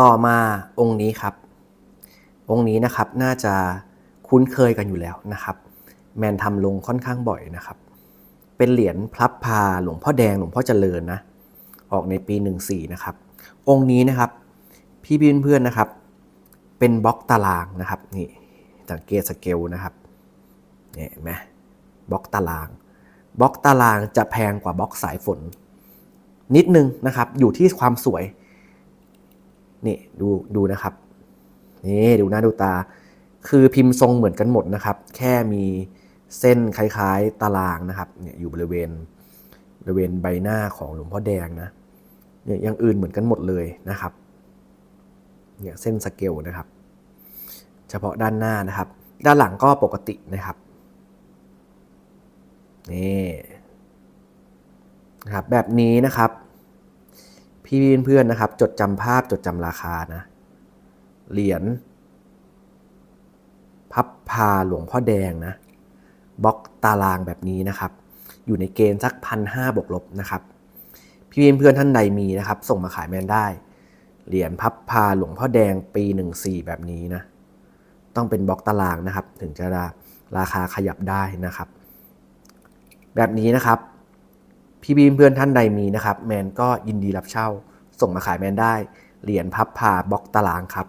ต่อมาองค์นี้ครับ องค์นี้นะครับน่าจะคุ้นเคยกันอยู่แล้วนะครับ แมนทำลงค่อนข้างบ่อยนะครับ เป็นเหรียญพลับพาหลวงพ่อแดงหลวงพ่อเจริญนะ ออกในปี 14 นะครับ องค์นี้นะครับ พี่พี่เพื่อนๆนะครับ เป็นบล็อกตารางนะครับนี่สังเกตสเกลนะครับเนี่ยเห็นไหมบล็อกตารางบล็อกตารางจะแพงกว่าบล็อกสายฝน นิดนึงนะครับ อยู่ที่ความสวย นี่ดูดูนะครับนี่ดูหน้าดูตา คือพิมพ์ทรงเหมือนกันหมดนะครับ แค่มีเส้นคล้ายๆตารางนะครับเนี่ยอยู่บริเวณบริเวณใบหน้าของหลวงพ่อแดงนะเนี่ยอย่างอื่นเหมือนกันหมดเลยนะครับเนี่ยเส้นสเกลนะครับ เฉพาะด้านหน้านะครับ ด้านหลังก็ปกตินะครับนี่นะครับแบบนี้นะครับ พี่เพื่อนๆนะครับ จดจำภาพจดจำราคานะ เหรียญพับพาหลวงพ่อแดงนะบล็อกตารางแบบนี้นะครับ อยู่ในเกณฑ์สักพันห้าบวกลบนะครับ พี่เพื่อนๆท่านใดมีนะครับ ส่งมาขายแมนได้ เหรียญพับพาหลวงพ่อแดงปี 14 แบบนี้นะ ต้องเป็นบล็อกตารางนะครับ ถึงจะราคาขยับได้นะครับ แบบนี้นะครับ พี่บีมเพื่อนท่านใดมีนะครับ แมนก็ยินดีรับเช่า ส่งมาขายแมนได้ เหรียญพับพาบล็อกตารางครับ